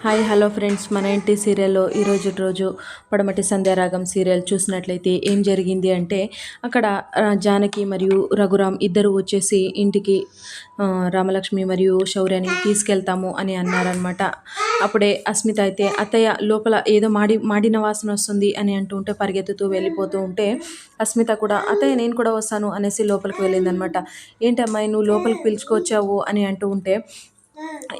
Hi hello friends. మన ఇంటి సీరియల్లో ఈరోజు రోజు పడమటి సంధ్యారాగం సీరియల్ చూసినట్లయితే ఏం జరిగింది అంటే అక్కడ జానకి మరియు రఘురామ్ ఇద్దరు వచ్చేసి ఇంటికి రామలక్ష్మి మరియు శౌర్యని తీసుకెళ్తాము అని అన్నారనమాట అప్పుడే అస్మిత అయితే అత్తయ్య లోపల ఏదో మాడి మాడిన వాసన వస్తుంది అని అంటూ ఉంటే పరిగెత్తుతూ వెళ్ళిపోతూ ఉంటే అస్మిత కూడా అత్తయ్య నేను కూడా వస్తాను అనేసి లోపలికి వెళ్ళిందనమాట ఏంటి అమ్మాయి నువ్వు లోపలికి పిలుచుకొచ్చావు అని అంటూ ఉంటే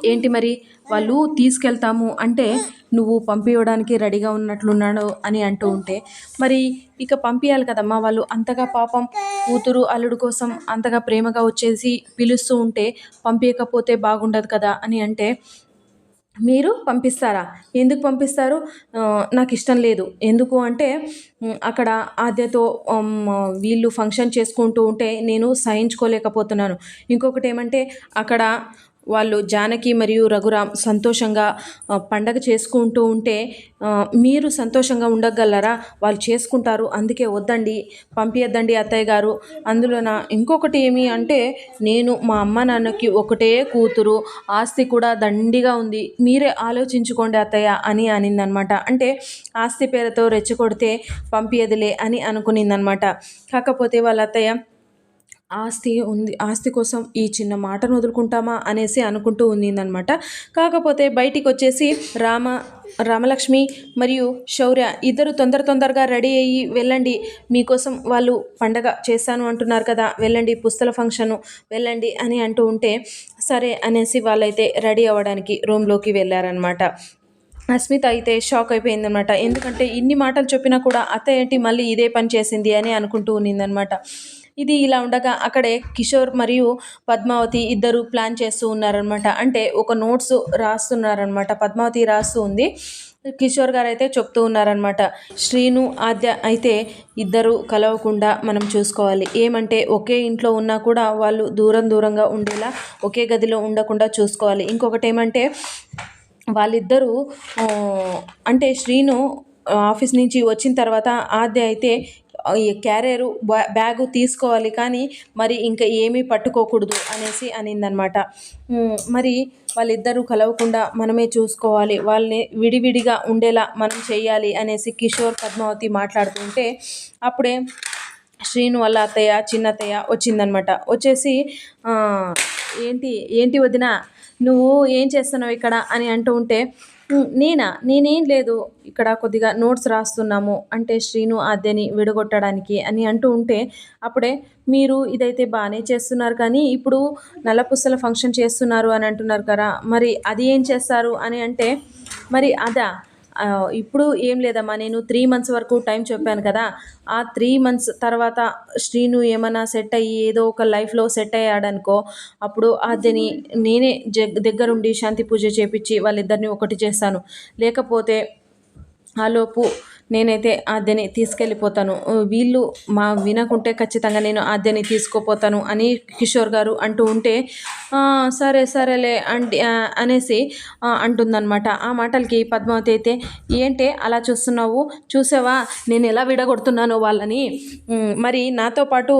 ఏంటి మరి? వాళ్ళు తీసుకెళ్తాము అంటే నువ్వు పంపించడానికి రెడీగా ఉన్నట్లున్నాడు అని అంటూ ఉంటే మరి ఇక పంపించాలి కదమ్మా వాళ్ళు. అంతగా పాపం కూతురు అల్లుడు కోసం అంతగా ప్రేమగా వచ్చేసి పిలుస్తూ ఉంటే పంపించకపోతే బాగుండదు కదా అని అంటే మీరు పంపిస్తారా? ఎందుకు పంపిస్తారు? నాకు ఇష్టం లేదు. ఎందుకు అంటే అక్కడ ఆద్యతో వీళ్ళు ఫంక్షన్ చేసుకుంటూ ఉంటే నేను సహించుకోలేకపోతున్నాను. ఇంకొకటి ఏమంటే అక్కడ వాళ్ళు జానకి మరియు రఘురామ్ సంతోషంగా పండగ చేసుకుంటూ ఉంటే మీరు సంతోషంగా ఉండగలరా? వాళ్ళు చేసుకుంటారు అందుకే వద్దండి పంపించద్దండి అత్తయ్య గారు. అందులో నా ఇంకొకటి ఏమి అంటే నేను మా అమ్మ నాన్నకి ఒకటే కూతురు ఆస్తి కూడా దండిగా ఉంది. మీరే ఆలోచించుకోండి అత్తయ్య అని అనిందనమాట. అంటే ఆస్తి పేరుతో రెచ్చగొడితే పంపించదులే అని అనుకునిందనమాట. కాకపోతే వాళ్ళ అత్తయ్య ఆస్తి ఉంది ఆస్తి కోసం ఈ చిన్న మాటను వదులుకుంటామా అనేసి అనుకుంటూ ఉందనమాట కాకపోతే బయటికి వచ్చేసి రామ రామలక్ష్మి మరియు శౌర్య ఇద్దరు తొందర తొందరగా రెడీ అయ్యి వెళ్ళండి మీకోసం వాళ్ళు పండగ చేస్తాను అంటున్నారు కదా వెళ్ళండి పుస్తల ఫంక్షను వెళ్ళండి అని అంటూ ఉంటే సరే అనేసి వాళ్ళైతే రెడీ అవ్వడానికి రూమ్లోకి వెళ్ళారనమాట అస్మిత అయితే షాక్ అయిపోయిందనమాట ఎందుకంటే ఇన్ని మాటలు చెప్పినా కూడా అత్త ఏంటి మళ్ళీ ఇదే పని చేసింది అని అనుకుంటూ ఉన్నిందనమాట ఇది ఇలా ఉండగా అక్కడే కిషోర్ మరియు పద్మావతి ఇద్దరు ప్లాన్ చేస్తూ ఉన్నారనమాట అంటే ఒక నోట్స్ రాస్తున్నారనమాట పద్మావతి రాస్తూ ఉంది. కిషోర్ గారు అయితే చెప్తూ ఉన్నారనమాట శ్రీను ఆద్య అయితే ఇద్దరు కలవకుండా మనం చూసుకోవాలి. ఏమంటే ఒకే ఇంట్లో ఉన్నా కూడా వాళ్ళు దూరం దూరంగా ఉండేలా ఒకే గదిలో ఉండకుండా చూసుకోవాలి. ఇంకొకటి ఏమంటే వాళ్ళిద్దరూ అంటే శ్రీను ఆఫీస్ నుంచి వచ్చిన తర్వాత ఆద్య అయితే క్యారియరు బ్యా బ్యాగు తీసుకోవాలి కానీ మరి ఇంకా ఏమీ పట్టుకోకూడదు అనేసి అనిందనమాట. మరి వాళ్ళిద్దరూ కలవకుండా మనమే చూసుకోవాలి వాళ్ళని విడివిడిగా ఉండేలా మనం చేయాలి అనేసి కిషోర్ పద్మావతి మాట్లాడుతుంటే అప్పుడే శ్రీను వాళ్ళ అత్తయ్య చిన్నత్తయ్య వచ్చిందనమాట. వచ్చేసి ఏంటి ఏంటి వదిన నువ్వు ఏం చేస్తున్నావు ఇక్కడ? అని అంటూ ఉంటే నేనా? నేనేం లేదు. ఇక్కడ కొద్దిగా నోట్స్ రాస్తున్నాము. అంటే శ్రీను ఆద్యని విడగొట్టడానికి అని అంటూ ఉంటే అప్పుడే మీరు ఇదైతే బాగానే చేస్తున్నారు కానీ ఇప్పుడు నల్లపుసల ఫంక్షన్ చేస్తున్నారు అని అంటున్నారు కదా. మరి అది ఏం చేస్తారు అని అంటే మరి అదా ఇప్పుడు ఏం లేదమ్మా నేను త్రీ మంత్స్ వరకు టైం చెప్పాను కదా ఆ త్రీ మంత్స్ తర్వాత శ్రీను ఏమైనా సెట్ అయ్యి ఏదో ఒక లైఫ్లో సెట్ అయ్యాడనుకో అప్పుడు అతని నేనే జగ్ దగ్గరుండి శాంతి పూజ చేపించి వాళ్ళిద్దరిని ఒకటి చేస్తాను. లేకపోతే ఆలోపు నేనైతే ఆద్యని తీసుకెళ్ళిపోతాను. వీళ్ళు మా వినకుంటే ఖచ్చితంగా నేను ఆద్యని తీసుకుపోతాను అని కిషోర్ గారు అంటూ ఉంటే సరే సరేలే అంటే అనేసి అంటుందన్నమాట. ఆ మాటలకి పద్మావతి అయితే ఏంటే అలా చూస్తున్నావు? చూసావా? నేను ఎలా విడగొడుతున్నానో వాళ్ళని? మరి నాతో పాటు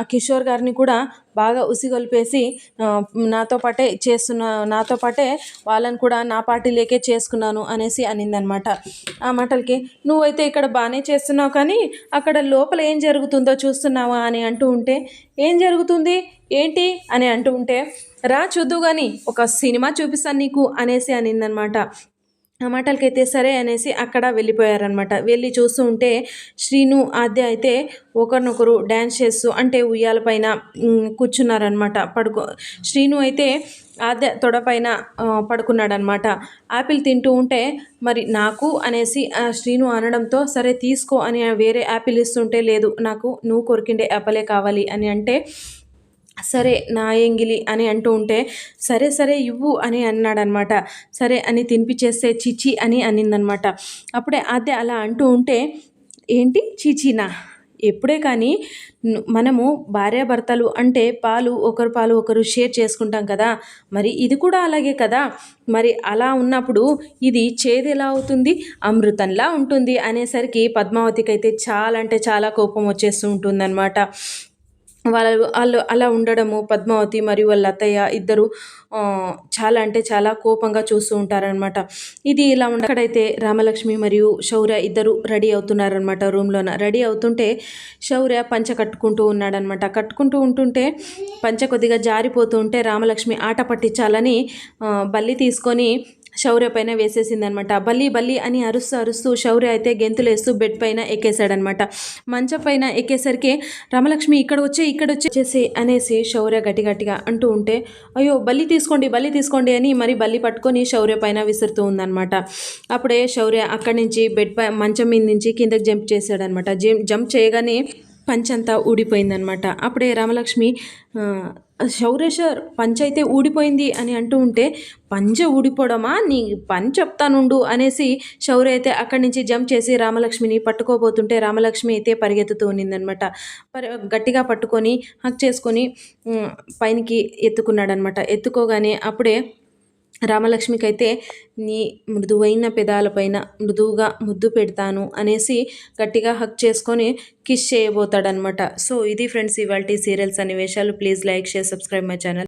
ఆ కిషోర్ గారిని కూడా బాగా ఉసిగొల్పేసి నాతో పాటే చేస్తున్న నాతో పాటే వాళ్ళని కూడా నా పార్టీలేకే చేసుకున్నాను అనేసి అనిందనమాట. ఆ మాటలకి నువ్వైతే ఇక్కడ బాగానే చేస్తున్నావు కానీ అక్కడ లోపల ఏం జరుగుతుందో చూస్తున్నావా? అని అంటూ ఉంటే ఏం జరుగుతుంది? ఏంటి? అని అంటూ ఉంటే రా చూద్దు కానీ ఒక సినిమా చూపిస్తాను నీకు అనేసి అనిందనమాట. ఆ మాటలకైతే సరే అనేసి అక్కడ వెళ్ళిపోయారనమాట వెళ్ళి చూస్తూ ఉంటే శ్రీను ఆద్య అయితే ఒకరినొకరు డ్యాన్స్ చేస్తూ అంటే ఉయ్యాల పైన కూర్చున్నారనమాట పడుకో శ్రీను అయితే ఆద్య తొడపైన పడుకున్నాడనమాట యాపిల్ తింటూ ఉంటే మరి నాకు అనేసి ఆ శ్రీను అనడంతో సరే తీసుకో అని వేరే యాపిల్ ఇస్తుంటే లేదు నాకు నువ్వు కొరికిండే యాపలే కావాలి అని అంటే సరే నా ఎంగిలి అని అంటూ ఉంటే సరే సరే ఇవ్వు అని అన్నాడనమాట. సరే అని తినిపించేస్తే చిచి అని అనిందనమాట. అప్పుడే అదే అలా అంటూ ఉంటే ఏంటి చీచీనా? ఎప్పుడే కానీ మనము భార్యాభర్తలు అంటే పాలు ఒకరు పాలు ఒకరు షేర్ చేసుకుంటాం కదా. మరి ఇది కూడా అలాగే కదా. మరి అలా ఉన్నప్పుడు ఇది చేదు ఎలా అవుతుంది? అమృతంలా ఉంటుంది అనేసరికి పద్మావతికి అయితే చాలా అంటే చాలా కోపం వచ్చేస్తూ ఉంటుందన్నమాట వాళ్ళు వాళ్ళు అలా ఉండడము పద్మావతి మరియు వాళ్ళ అత్తయ్య ఇద్దరు చాలా అంటే చాలా కోపంగా చూస్తూ ఉంటారనమాట ఇది ఇలా ఉండ అక్కడైతే రామలక్ష్మి మరియు శౌర్య ఇద్దరు రెడీ అవుతున్నారనమాట రూమ్లోన. రెడీ అవుతుంటే శౌర్య పంచ కట్టుకుంటూ ఉన్నాడనమాట కట్టుకుంటూ ఉంటుంటే పంచ కొద్దిగా జారిపోతూ ఉంటే రామలక్ష్మి ఆట పట్టించాలని బల్లి తీసుకొని శౌర్య పైన వేసేసిందనమాట. బల్లి బల్లి అని అరుస్తూ అరుస్తూ శౌర్య అయితే గెంతులేస్తూ బెడ్ పైన ఎక్కేశాడనమాట. మంచం పైన ఎక్కేసరికి రామలక్ష్మి ఇక్కడ వచ్చే ఇక్కడ వచ్చేసి అనేసి శౌర్య గట్టి గట్టిగా అంటూ ఉంటే అయ్యో బల్లి తీసుకోండి బల్లి తీసుకోండి అని మరి బల్లి పట్టుకొని శౌర్య పైన విసురుతూ ఉందనమాట. అప్పుడే శౌర్య అక్కడి నుంచి బెడ్ పై మంచం మీద నుంచి కిందకి జంప్ చేశాడనమాట. జంప్ జంప్ చేయగానే పంచంతా ఊడిపోయిందనమాట అప్పుడే రామలక్ష్మి శౌరేశ్వర్ శౌర్య సార్ పంచ అయితే ఊడిపోయింది అని అంటూ ఉంటే పంచ ఊడిపోవడమా నీ పని చెప్తానుండు అనేసి శౌర్య అయితే అక్కడి నుంచి జంప్ చేసి రామలక్ష్మిని పట్టుకోబోతుంటే రామలక్ష్మి అయితే పరిగెత్తుతూ ఉన్నిందనమాట పరి గట్టిగా పట్టుకొని హక్ చేసుకొని పైనకి ఎత్తుకున్నాడనమాట ఎత్తుకోగానే అప్పుడే రామలక్ష్మికి అయితే నీ మృదువైన పెదాలపైన మృదువుగా ముద్దు పెడతాను అనేసి గట్టిగా హక్ చేసుకొని కిష్ చేయబోతాడనమాట సో ఇది ఫ్రెండ్స్ ఇవాళ సీరియల్స్ అనే విషయాలు please like share subscribe my channel.